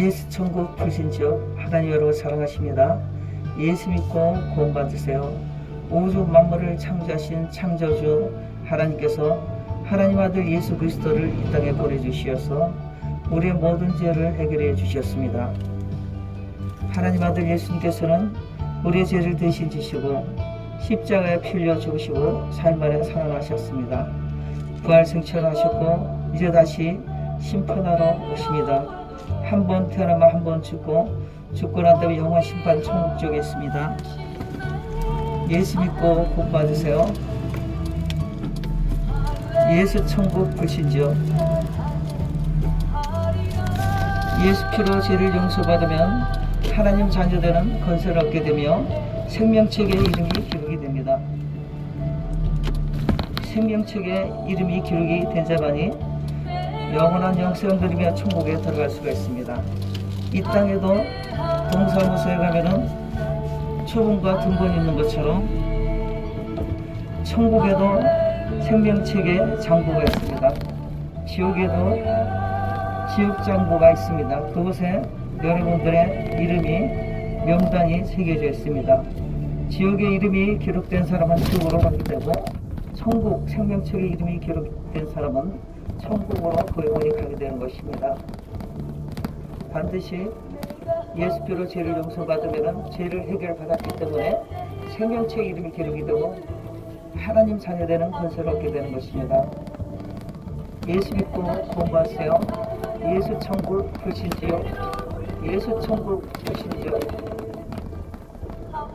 예수 천국 불신지요 하나님 여러분 사랑하십니다. 예수 믿고 구원 받으세요. 우주 만물을 창조하신 창조주 하나님께서 하나님 아들 예수 그리스도를 이 땅에 보내주시어서 우리의 모든 죄를 해결해 주셨습니다. 하나님 아들 예수님께서는 우리의 죄를 대신 지시고 십자가에 피 흘려 죽으시고 사흘만에 살아나셨습니다. 부활 승천하셨고 이제 다시 심판하러 오십니다. 한 번 태어나면 한 번 죽고 죽고 난 다음에 영원 심판 천국 쪽에 있습니다. 예수 믿고 복 받으세요. 예수 천국 불신지요. 예수 피로 죄를 용서받으면 하나님 자녀되는 건설을 얻게 되며 생명책의 이름이 기록이 됩니다. 생명책의 이름이 기록이 된 자만이 영원한 영생을 누리며 천국에 들어갈 수가 있습니다. 이 땅에도 동사무소에 가면은 초본과 등본이 있는 것처럼 천국에도 생명책의 장부가 있습니다. 지옥에도 지옥 장부가 있습니다. 그곳에 여러분들의 이름이 명단이 새겨져 있습니다. 지옥의 이름이 기록된 사람은 지옥으로 가게 되고 천국 생명책의 이름이 기록된 사람은 천국으로 고용원이 가게 되는 것입니다. 반드시 예수표로 죄를 용서받으면 죄를 해결받았기 때문에 생명책 이름이 기록이 되고 하나님 자녀 되는 건설을 얻게 되는 것입니다. 예수 믿고 구원받으세요. 예수 천국 불신지요. 예수 천국 불신지요.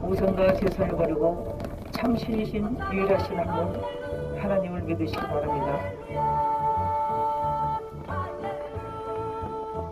우선과 제사를 버리고 참신이신 유일하신 한분 하나님을 믿으시기 바랍니다.